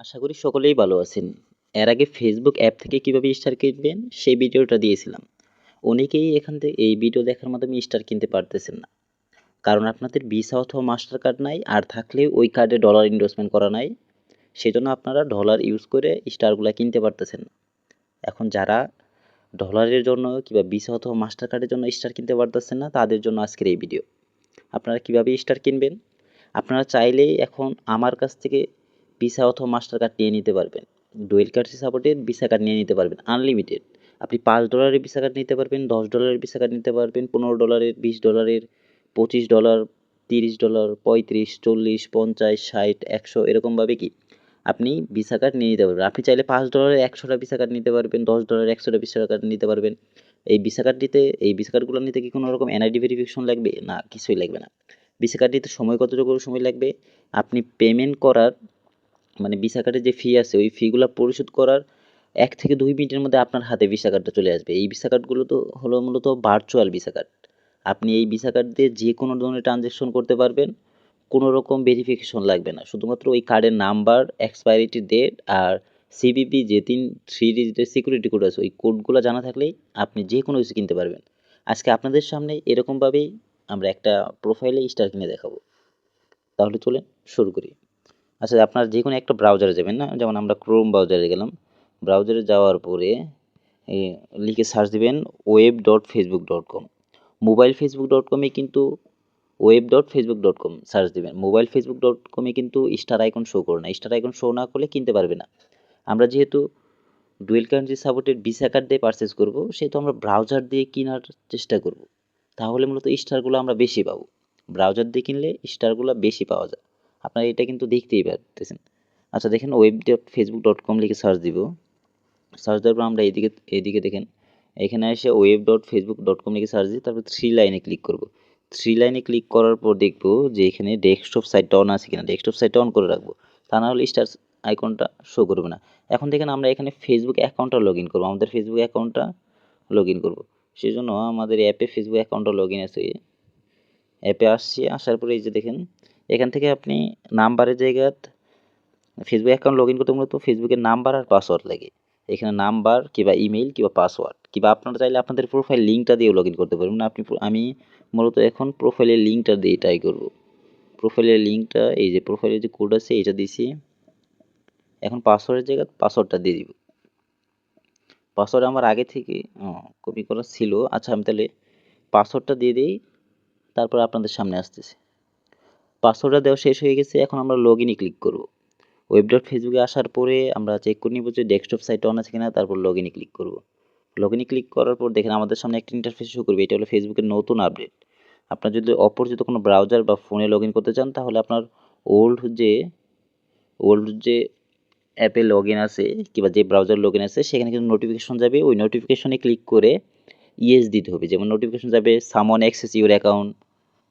আশা করি সকলেই ভালো আছেন। এর আগে ফেসবুক অ্যাপ থেকে কীভাবে স্টার কিনবেন, সেই ভিডিওটা দিয়েছিলাম। অনেকেই এখান থেকে এই ভিডিও দেখার মাধ্যমে স্টার কিনতে পারতেছেন না। কারণ আপনাদের ভিসা অথবা মাস্টার কার্ড নাই, আর থাকলে ওই কার্ডে ডলার ইনভেস্টমেন্ট করা নাই। সেজন্য আপনারা ডলার ইউজ করে স্টারগুলো কিনতে পারতেছেন না। এখন যারা ডলারের জন্য কিংবা ভিসা অথবা মাস্টার কার্ডের জন্য স্টার কিনতে পারতেছেন না, তাদের জন্য আজকের এই ভিডিও আপনারা কীভাবে স্টার কিনবেন? আপনারা চাইলেই এখন আমার কাছ থেকে ভিসা অথবা মাস্টার কার্ড নিয়ে নিতে পারবেন। Dual currency supported visa card নিয়ে নিতে পারবেন। আনলিমিটেড আপনি পাঁচ ডলারের ভিসা কার্ড নিতে পারবেন, দশ ডলারের ভিসা কার্ড নিতে পারবেন, পনেরো ডলারের, বিশ ডলারের, পঁচিশ ডলার, তিরিশ ডলার, পঁয়ত্রিশ, চল্লিশ, পঞ্চাশ, ষাট, একশো, এরকমভাবে কি? আপনি ভিসা কার্ড নিয়ে নিতে পারবেন। আপনি চাইলে পাঁচ ডলারের একশোটা ভিসা কার্ড নিতে পারবেন, দশ ডলারের একশোটা ভিসা কার্ড নিতে পারবেন। এই ভিসা কার্ড নিতে, এই ভিসা কার্ডগুলো নিতে কি কোনো রকম এনআইডি ভেরিফিকেশন লাগবে? না, কিছুই লাগবে না। ভিসা কার্ড নিতে সময় কতটুকু সময় লাগবে? আপনি পেমেন্ট করার মানে ভিসা কার্ডের যে ফি আছে, ওই ফিগুলো পরিশোধ করার এক থেকে দুই মিনিটের মধ্যে আপনার হাতে ভিসা কার্ডটা চলে আসবে। এই ভিসা কার্ডগুলো তো হলো মূলত ভার্চুয়াল ভিসা কার্ড আপনি এই ভিসা কার্ড দিয়ে যে কোনো ধরনের ট্রানজ্যাকশন করতে পারবেন, কোনো রকম ভেরিফিকেশন লাগবে না। শুধুমাত্র ওই কার্ডের নাম্বার এক্সপায়ারিটি ডেট আর সিবিপি যে তিন থ্রি ডিজিটের সিকিউরিটি কোড আছে, ওই কোডগুলো জানা থাকলেই আপনি যে কোনো কিছু কিনতে পারবেন। আজকে আপনাদের সামনে এরকমভাবেই আমরা একটা প্রোফাইলে স্টার কিনে দেখাবো। তাহলে চলে শুরু করি। আচ্ছা আপনার যে কোনো একটা ব্রাউজারে যাবেন, না? যেমন আমরা ক্রোম ব্রাউজারে গেলাম। ব্রাউজারে যাওয়ার পরে লিখে সার্চ দিবেন web dot Facebook dot com mobile Facebook dot কমে কিন্তু web dot Facebook dot com search দিবেন মোবাইল ফেসবুক ডট কমে কিন্তু স্টার আইকন শো করে না। স্টার আইকন শো না করলে কিনতে পারবে না। আমরা যেহেতু dual currency supported visa card দিয়ে পারচেস করব, সেহেতু আমরা ব্রাউজার দিয়ে কেনার চেষ্টা করব। তাহলে মূলত স্টারগুলো আমরা বেশি পাবো। ব্রাউজার দিয়ে কিনলে স্টারগুলো বেশি পাওয়া যায়। আপনারা এটা কিন্তু দেখতেই পারতেছেন। আচ্ছা দেখেন web dot Facebook dot com লিখে সার্চ দিব। সার্চ দেওয়ার পর আমরা এইদিকে এইদিকে দেখেন, এখানে এসে web dot Facebook dot com লিখে সার্চ দিই তারপর থ্রি লাইনে ক্লিক করব। থ্রি লাইনে ক্লিক করার পর দেখব যে এখানে ডেস্কটপ সাইটটা অন আছে কিনা। ডেস্কটপ সাইটটা অন করে রাখব। তা না হলে স্টার আইকনটা শো করবে না। এখন দেখেন আমরা এখানে ফেসবুক অ্যাকাউন্টটা লগ ইন করব। আমাদের ফেসবুক অ্যাকাউন্টটা লগ ইন করব। সেই জন্য আমাদের অ্যাপে ফেসবুক অ্যাকাউন্টটা লগ ইন আছে। অ্যাপে আসছি, আসার পরে এই যে দেখেন এখান থেকে আপনি নাম্বারের জায়গাত ফেসবুক অ্যাকাউন্ট লগ ইন করতে মূলত ফেসবুকের নাম্বার আর পাসওয়ার্ড লাগে। এখানে নাম্বার কিংবা ইমেইল কিংবা পাসওয়ার্ড কিংবা আপনারা চাইলে আপনাদের প্রোফাইল লিঙ্কটা দিয়েও লগ ইন করতে পারবেন আপনি আমি মূলত এখন প্রোফাইলের লিঙ্কটা দিয়ে ট্রাই করব। প্রোফাইলের লিঙ্কটা এই যে প্রোফাইলের যে কোড আছে, এটা দিছি। এখন পাসওয়ার্ডের জায়গায় পাসওয়ার্ডটা দিয়ে দিব। পাসওয়ার্ড আমার আগে থেকে কপি করা ছিল। আচ্ছা আমি তাহলে পাসওয়ার্ডটা দিয়ে দিই, তারপর আপনাদের সামনে আসতেছে। পাসওয়ার্ডটা দেওয়া শেষ হয়ে গেছে, এখন আমরা লগ ইনে ক্লিক করব। ওয়েব ডট ফেসবুকে আসার পরে আমরা চেক করে নিব যে ডেস্কটপ সাইট অন আছে কিনা, তারপর লগ ইনে ক্লিক করব। লগ ইনে ক্লিক করার পর দেখেন আমাদের সামনে একটা ইন্টারফেস শো করবে, এটা হলো ফেসবুকের নতুন আপডেট আপনার যদি অপরিচিত কোনো ব্রাউজার বা ফোনে লগ ইন করতে চান, তাহলে আপনার ওল্ড যে ওল্ড যে অ্যাপে লগ ইন আছে কিংবা যে ব্রাউজার লগ ইন আছে, সেখানে কিন্তু নোটিফিকেশন যাবে। ওই নোটিফিকেশনে ক্লিক করে ইয়েস দিতে হবে। যেমন নোটিফিকেশন যাবে someone access your account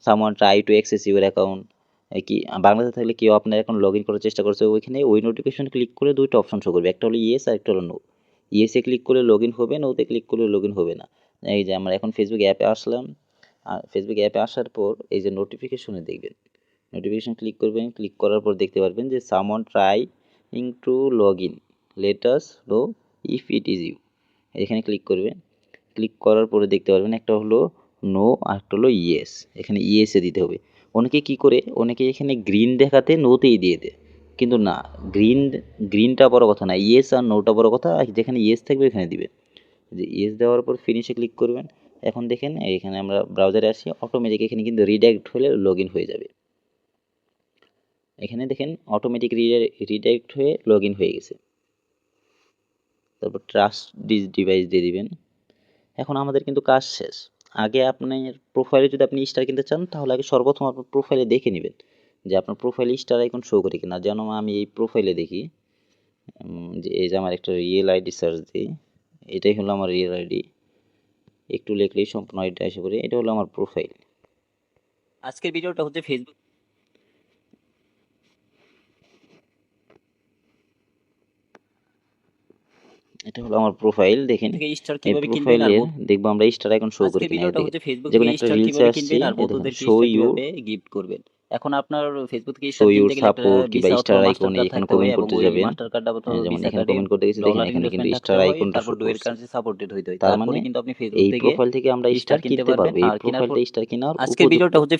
someone try to access your account কি বাংলাদেশে থাকলে কেউ আপনার এখন লগ ইন করার চেষ্টা করছে, ওইখানে ওই নোটিফিকেশন ক্লিক করে দুইটা অপশন শো করবে, একটা হলো ইয়েস আর একটা হলো নো ইয়েসে ক্লিক করলে লগ ইন হবে নোতে ক্লিক করলে লগ ইন হবে না। এই যে আমরা এখন ফেসবুক অ্যাপে আসলাম, আর ফেসবুক অ্যাপে আসার পর এই যে নোটিফিকেশনে দেখবেন নোটিফিকেশন ক্লিক করবেন ক্লিক করার পর দেখতে পারবেন যে someone trying to log in let us know if it is you এখানে ক্লিক করবেন ক্লিক করার পরে দেখতে পারবেন একটা হলো নো আর একটা হলো ইয়েস এখানে ইয়েসে দিতে হবে। অনেকে কি করে? অনেকে এখানে গ্রিন দেখাতে নোতেই দিয়ে দেয়। কিন্তু না গ্রিন গ্রিনটা বড় কথা না ইয়েস আর নোটা বড় কথা যেখানে ইয়েস থাকবে এখানে দিবেন। যে ইয়েস দেওয়ার পর ফিনিশে ক্লিক করবেন। এখন দেখেন, এখানে আমরা ব্রাউজারে আসি অটোমেটিক এখানে কিন্তু রিডাইরেক্ট হলে লগ হয়ে যাবে। এখানে দেখেন অটোমেটিক রিডাইরেক্ট হয়ে লগ হয়ে গেছে। তারপর ট্রাস্ট ডিভাইস দিয়ে দিবেন। এখন আমাদের কিন্তু কাজ শেষ। আগে আপনার প্রোফাইলে যদি আপনি স্টার কিনতে চান, তাহলে আগে সর্বপ্রথম আপনার প্রোফাইলে দেখে নেবেন যে আপনার প্রোফাইলে স্টার আইকন শো করে কিনা। যেন আমি এই প্রোফাইলে দেখি যে এই যে আমার একটা রিয়েল আইডি সার্চ দিই, এটাই হলো আমার রিয়েল আইডি একটু লিখলেই সম্পূর্ণ আইডিটা এসে পড়ে এটা হলো আমার প্রোফাইল আজকের ভিডিওটা হচ্ছে ফেসবুক এটা হলো আমার প্রোফাইল দেখেন। এই প্রোফাইলে দেখব আমরা স্টার আইকন শো করি কিনা। হচ্ছে ফেসবুক যেকোনো একটা স্টার কীভাবে আসছে, কিনবেন আর এই স্টার you- কীভাবে গিফট করবেন। এখন আপনার ফেসবুক থেকে শো ইউর সাপোর্ট কিংবা স্টার আইকন এখানে কমেন্ট করতে যাবেন। যেমন এখানে কমেন্ট করতে গেছি দেখেন এখানে কিন্তু স্টার আইকনটা তারপর শো ডুয়েল কারেন্সি সাপোর্টেড হইতে হয় তার মানে কিন্তু আপনি ফেসবুক এই থেকে প্রোফাইল থেকে আমরা স্টার কিনতে পারব। এই প্রোফাইলটা স্টার কেনার আজকের ভিডিওটা হচ্ছে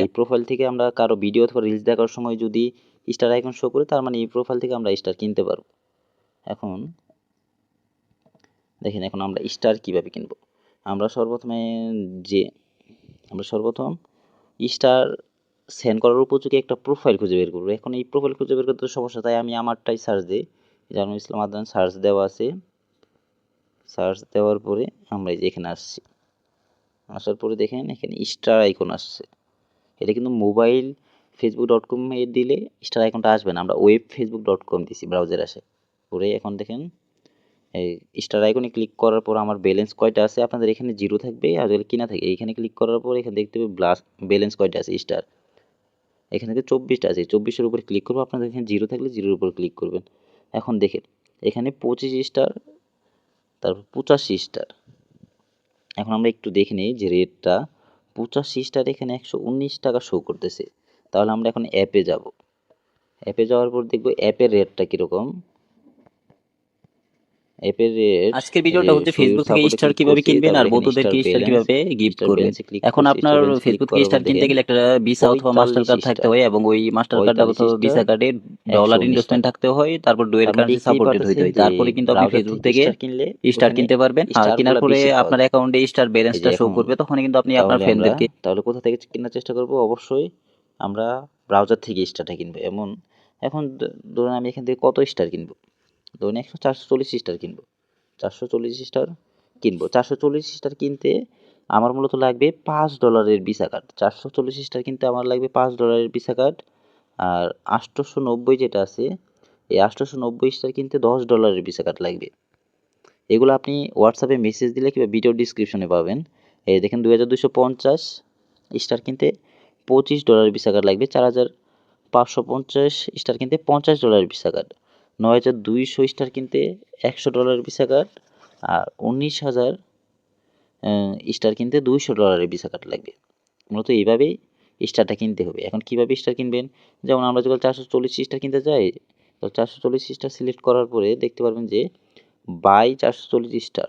এই প্রোফাইল থেকে আমরা কারও ভিডিও অথবা রিলস দেখার সময় যদি স্টার আইকন শো করে তার মানে এই প্রোফাইল থেকে আমরা স্টার কিনতে পারব এখন দেখেন এখন আমরা স্টার কীভাবে কিনবো? আমরা সর্বপ্রথমে যে, আমরা সর্বপ্রথম স্টার সেন্ড করার উপযোগী একটা প্রোফাইল খুঁজে বের করব। এখন এই প্রোফাইল খুঁজে বের করতে সমস্যা, তাই আমি আমারটাই সার্চ দিই। জানুল ইসলাম আদান সার্চ দেওয়া আছে। সার্চ দেওয়ার পরে আমরা এই যে এখানে আসছি। আসার পরে দেখেন এখানে স্টার আইকন আসছে। এটা কিন্তু মোবাইল ফেসবুক ডট কম দিলে স্টার আইকনটা আসবে না। আমরা ওয়েব ফেসবুক ডট কম দিছি ব্রাউজার আসে। পরে এখন দেখেন স্টার আইকনে ক্লিক করার পর আমার ব্যালেন্স কয়টা আছে? আপনাদের এখানে জিরো থাকবে আর যদি কিনা থাকে। এইখানে ক্লিক করার পর এখানে দেখতে হবে ব্লাস ব্যালেন্স কয়টা আছে? স্টার এখানে থেকে চব্বিশটা আছে। চব্বিশের উপর ক্লিক করব। আপনাদের এখানে জিরো থাকলে জিরোর উপর ক্লিক করবেন। এখন দেখেন, এখানে পঁচিশ স্টার তারপর পঁচাশি স্টার এখন আমরা একটু দেখে নিই যে রেটটা পঁচাশি স্টার এখানে একশো উনিশ টাকা শো করতেছে। তাহলে আমরা এখন অ্যাপে যাব। অ্যাপে যাওয়ার পর দেখব অ্যাপের রেটটা কীরকম? অ্যাপের আজকের ভিডিওটা হচ্ছে ফেসবুক থেকে স্টার কীভাবে কিনবেন আর বন্ধুদেরকে স্টার কীভাবে গিফট করবেন। এখন আপনার ফেসবুক থেকে স্টার কিনতে গেলে একটা ভিসা অথবা মাস্টার কার্ড থাকতে হয় এবং ওই মাস্টার কার্ড অথবা ভিসা কার্ডে ডলার ইনভেস্টমেন্ট থাকতে হয় তারপর ডুয়েল কারেন্সি সাপোর্টেড হইতে হয়। তারপরে কিন্তু আপনি ফেসবুক থেকে কিনলে স্টার কিনতে পারবেন। আর কেনার পরে আপনার অ্যাকাউন্টে স্টার ব্যালেন্সটা শো করবে তখন কিন্তু আপনি আপনার ফ্রেন্ডদেরকে তাহলে কোথা থেকে কেনার চেষ্টা করব? অবশ্যই আমরা ব্রাউজার থেকে স্টারটা কিনবো। এমন এখন ধরুন আমি এখান থেকে কত স্টার কিনবো? ধরুন একশো চারশো চল্লিশ স্টার কিনবো। চারশো চল্লিশ স্টার কিনবো। চারশো চল্লিশ স্টার কিনতে আমার মূলত লাগবে পাঁচ ডলারের ভিসা কার্ড। চারশো চল্লিশ স্টার কিনতে আমার লাগবে পাঁচ ডলারের ভিসা কার্ড। আর আটশোশো নব্বই যেটা আছে, এই আটশোশো নব্বই স্টার কিনতে দশ ডলারের ভিসা কার্ড লাগবে। এগুলো আপনি হোয়াটসঅ্যাপে মেসেজ দিলে কিংবা ভিডিও ডিসক্রিপশনে পাবেন। এই দেখেন দুই হাজার দুশো পঞ্চাশ স্টার কিনতে পঁচিশ ডলারের ভিসা কার্ড লাগবে। চার হাজার পাঁচশো পঞ্চাশ স্টার কিনতে পঞ্চাশ ডলারের ভিসা কার্ড। নয় হাজার দুইশো স্টার কিনতে একশো ডলারের ভিসা কার্ড আর উনিশ হাজার স্টার কিনতে দুইশো ডলারের ভিসা কার্ড লাগবে। মূলত এইভাবেই স্টারটা কিনতে হবে। এখন কীভাবে স্টার কিনবেন? যেমন আমরা যখন চারশো চল্লিশ স্টার কিনতে যাই, তো চারশো চল্লিশ স্টার সিলেক্ট করার পরে দেখতে পারবেন যে বাই চারশো চল্লিশ স্টার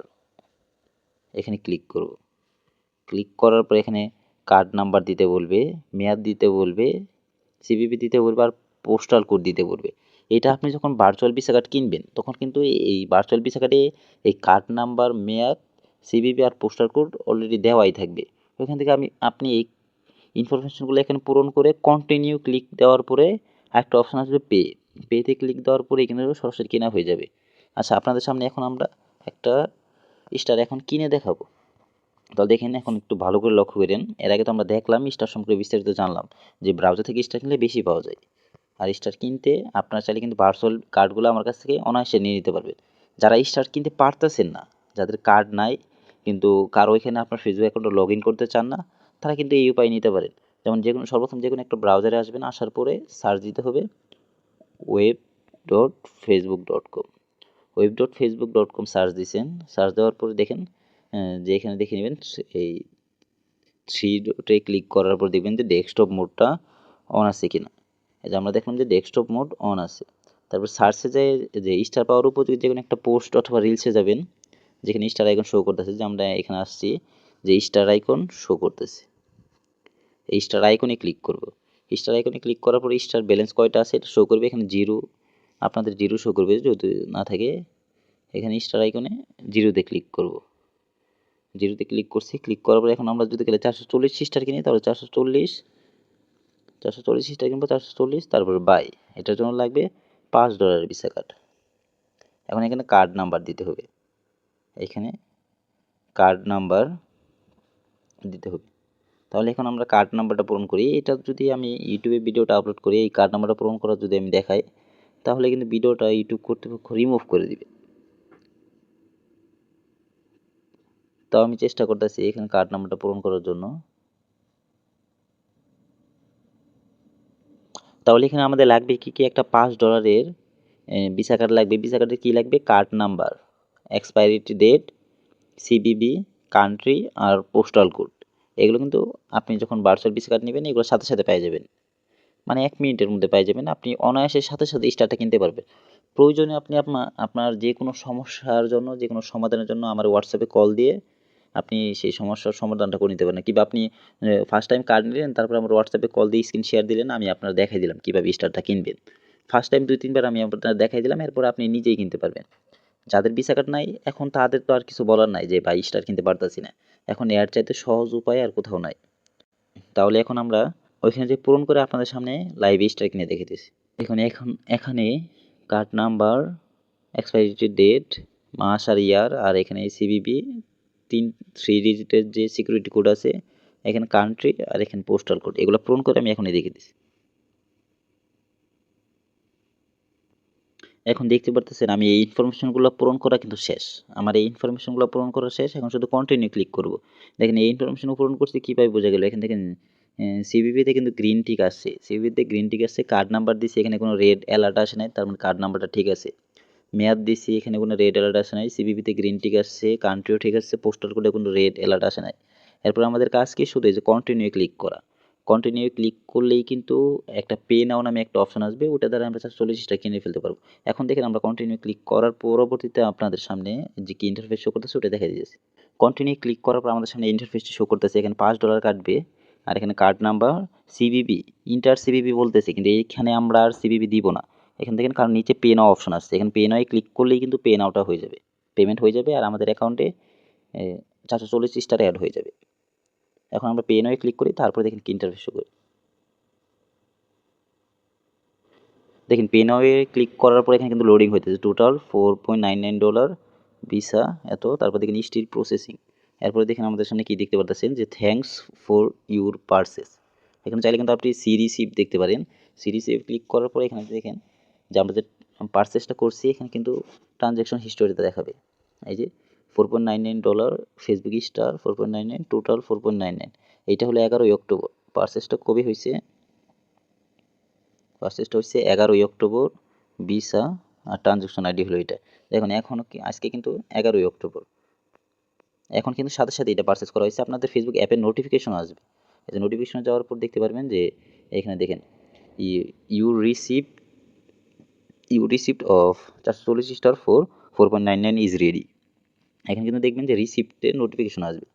এখানে ক্লিক করব। ক্লিক করার পরে এখানে কার্ড নাম্বার দিতে বলবে, মেয়াদ দিতে বলবে সিবিপি দিতে বলবে আর পোস্টাল কোড দিতে বলবে। এটা আপনি যখন ভার্চুয়াল ভিসা কার্ড কিনবেন, তখন কিন্তু এই ভার্চুয়াল ভিসা কার্ডে এই কার্ড নাম্বার মেয়াদ সিবিপি আর পোস্টার কোড অলরেডি দেওয়াই থাকবে। ওইখান থেকে আমি, আপনি এই ইনফরমেশনগুলো এখানে পূরণ করে কন্টিনিউ ক্লিক দেওয়ার পরে একটা অপশান আসবে পে পেতে ক্লিক দেওয়ার পরে এখানে সরাসরি কেনা হয়ে যাবে। আচ্ছা আপনাদের সামনে এখন আমরা একটা স্টার এখন কিনে দেখাবো। তাহলে দেখেন এখন একটু ভালো করে লক্ষ্য করেন। এর আগে তো আমরা দেখলাম স্টার সম্পর্কে বিস্তারিত জানলাম যে ব্রাউজার থেকে স্টার কিনলে বেশি পাওয়া যায়। আর স্টার কিনতে আপনারা চাইলে কিন্তু ভার্চুয়াল কার্ডগুলো আমার কাছ থেকে অনায়াসে নিয়ে নিতে পারবেন। যারা স্টার কিনতে পারতেছেন না, যাদের কার্ড নাই, কিন্তু কারও এখানে আপনার ফেসবুক অ্যাকাউন্টে লগ ইন করতে চান না, তারা কিন্তু এই উপায় নিতে পারেন। যেমন যে কোনো, সর্বপ্রথম যে কোনো একটা ব্রাউজারে আসবেন, আসার পরে সার্চ দিতে হবে web dot Facebook dot com web dot Facebook dot com search দিয়েছেন সার্চ দেওয়ার পরে দেখেন যে এখানে দেখে নেবেন, এই থ্রি ডটে ক্লিক করার পর দেখবেন যে ডেস্কটপ মোডটা অন আছে কিনা। যে আমরা দেখলাম যে ডেস্কটপ মোড অন আছে। তারপর সার্চে যে যে স্টার পাওয়ার উপযোগী যে কোনো একটা পোস্ট অথবা রিলসে যাবেন, যেখানে স্টার আইকন শো করতেছে, যে আমরা এখানে আসছি, যে স্টার আইকন শো করতেছে। এই স্টার আইকনে ক্লিক করব। স্টার আইকনে ক্লিক করার পরে স্টার ব্যালেন্স কয়টা আছে, এটা শো করবে এখানে জিরো আপনাদের জিরো শো করবে, যদি না থাকে, এখানে স্টার আইকনে জিরোতে ক্লিক করব। জিরোতে ক্লিক করছি ক্লিক করার পরে এখন আমরা যদি গেলে চারশো চল্লিশ স্টার কিনি, তাহলে চারশো চল্লিশ চারশো চল্লিশ স্টার কিনবো চারশো চল্লিশ, তারপর বাই এটার জন্য লাগবে পাঁচ ডলারের ভিসা কার্ড এখন এখানে কার্ড নাম্বার দিতে হবে। এখানে কার্ড নাম্বার দিতে হবে। তাহলে এখন আমরা কার্ড নাম্বারটা পূরণ করি। এটা যদি আমি ইউটিউবে ভিডিওটা আপলোড করি, এই কার্ড নাম্বারটা পূরণ করা যদি আমি দেখাই, তাহলে কিন্তু ভিডিওটা ইউটিউব কর্তৃপক্ষ রিমুভ করে দিবে। তাও আমি চেষ্টা করতেছি এখানে কার্ড নাম্বারটা পূরণ করার জন্য। তাহলে এখানে আমাদের লাগবে কি কি একটা পাঁচ ডলারের ভিসা কার্ড লাগবে। ভিসা কার্ডের কী লাগবে? Card number expiry date CVV country আর পোস্টাল কোড এগুলো কিন্তু আপনি যখন ভার্চুয়াল ভিসা কার্ড নেবেন এগুলোর সাথে সাথে পেয়ে যাবেন। মানে এক মিনিটের মধ্যে পেয়ে যাবেন। আপনি অনায়াসের সাথে সাথে স্টারটা কিনতে পারবেন। প্রয়োজনে আপনি আপনার আপনার যে কোনো সমস্যার জন্য, যে কোনো সমাধানের জন্য আমার হোয়াটসঅ্যাপে কল দিয়ে আপনি সেই সমস্যার সমাধানটা করে নিতে পারেন। কিংবা আপনি ফার্স্ট টাইম কার্ড নিলেন, তারপর আমার হোয়াটসঅ্যাপে কল দিয়ে স্ক্রিন শেয়ার দিলেন, আমি আপনার দেখাই দিলাম কীভাবে স্টারটা কিনবেন। ফার্স্ট টাইম দুই, তিনবার আমি আপনার দেখাই দিলাম, এরপর আপনি নিজেই কিনতে পারবেন। যাদের ভিসা কার্ড নাই, এখন তাদের তো আর কিছু বলার নাই যে, ভাই স্টার কিনতে পারতাছি না। এখন এর চাইতে সহজ উপায় আর কোথাও নাই। তাহলে এখন আমরা ওইখানে যে পূরণ করে আপনাদের সামনে লাইভ স্টার কিনে দেখে দেখুন, এখন, এখানে কার্ড নাম্বার এক্সপায়ারিটি ডেট মাস আর ইয়ার আর এখানে সিবিবি তিন থ্রি ডিজিটের যে সিকিউরিটি কোড আছে, এখানে কান্ট্রি আর এখানে পোস্টাল কোড এগুলো পূরণ করে আমি এখনই দেখে দিচ্ছি এখন দেখতে পারতেছেন আমি এই ইনফরমেশনগুলো পূরণ করা কিন্তু শেষ। আমার এই ইনফরমেশনগুলো পূরণ করা শেষ, এখন শুধু কন্টিনিউ ক্লিক করব। দেখেন এই ইনফরমেশন পূরণ করছি, কীভাবে বোঝা গেল? এখান থেকে সিবিবিতে কিন্তু গ্রিন টিক আসছে। সিবিবিতে গ্রিন টিক আসছে কার্ড নাম্বার দিছি, এখানে কোনো রেড অ্যালার্ট আসে নাই, তার মানে কার্ড নাম্বারটা ঠিক আছে। মেয়াদ দিছি এখানে কোনো রেড অ্যালার্ট আসে নাই। সিবিবিতে গ্রিন টিক আসছে কান্ট্রিও ঠিক আছে পোস্টাল কোডে কোনো রেড অ্যালার্ট আসে নাই। এরপর আমাদের কাজ কি? শুধু এই যে কন্টিনিউ ক্লিক করা। কন্টিনিউ ক্লিক করলেই কিন্তু একটা পে নাও নামে একটা অপশন আসবে, ওটা দ্বারা আমরা চল্লিশটা কিনে ফেলতে পারব। এখন দেখেন আমরা কন্টিনিউ ক্লিক করার পরবর্তীতে আপনাদের সামনে যে কি ইন্টারফেস শো করতেছে, ওটা দেখা দিয়েছে। কন্টিনিউ ক্লিক করার পর আমাদের সামনে ইন্টারফেসটি শো করতেছে, এখানে পাঁচ ডলার কাটবে, আর এখানে card number CVV enter CVV বলতেছে, কিন্তু এইখানে আমরা আর সিবিবি দিব না। এখান থেকে কারণ নিচে পে নাও অপশন আসছে। এখানে পে নাওয়ে ক্লিক করলেই কিন্তু পে নাওটা হয়ে যাবে। পেমেন্ট হয়ে যাবে আর আমাদের অ্যাকাউন্টে চারশো চল্লিশ স্টার অ্যাড হয়ে যাবে। এখন আমরা পে নাওয়ে ক্লিক করি, তারপরে দেখেন কি ইন্টারফেস শো করি। দেখেন পে নাওয়ে ক্লিক করার পর এখানে কিন্তু লোডিং হইতেছে। Total four point nine nine dollar visa এত, তারপর দেখেন স্টিল প্রসেসিং এরপরে দেখেন আমাদের সামনে কী দেখতে পারতেছেন যে থ্যাঙ্কস ফর ইউর পার্সেস এখানে চাইলে কিন্তু আপনি সি রিসিভ দেখতে পারেন। সি রিসিভ ক্লিক করার পরে এখানে দেখেন যে আমরা যে পার্সেসটা করছি, এখানে কিন্তু ট্রানজ্যাকশন হিস্টোরিতে দেখাবে। এই যে four point nine nine dollar Facebook star four point nine nine total four point nine nine এইটা হলো এগারোই অক্টোবর। পার্সেসটা কবে হয়েছে? পার্সেসটা হচ্ছে এগারোই অক্টোবর ভিসা আর ট্রানজ্যাকশন আইডি হলো এটা। দেখুন এখনও কি, আজকে কিন্তু এগারোই অক্টোবর। এখন কিন্তু সাথে সাথে এটা পারচেস করা হয়েছে। আপনাদের ফেসবুক অ্যাপের নোটিফিকেশন আসবে। নোটিফিকেশন যাওয়ার পর দেখতে পারবেন যে, এখানে দেখেন you receive you receipt of চারশো চল্লিশ star four four point nine nine is ready এখানে কিন্তু দেখবেন যে রিসিপ্টের নোটিফিকেশন আসবে।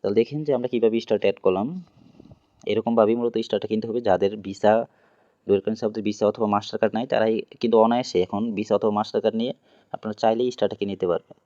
তাহলে দেখেন যে আমরা কীভাবে স্টার্ট অ্যাড করলাম। এরকমভাবেই মূলত স্টারটা কিনতে হবে। যাদের ভিসা দূরকালীন শব্দের ভিসা অথবা মাস্টার কার্ড নাই, তারাই কিন্তু অনায়াসে এখন ভিসা অথবা মাস্টার কার্ড নিয়ে আপনারা চাইলেই স্টারটা নিতে পারবেন।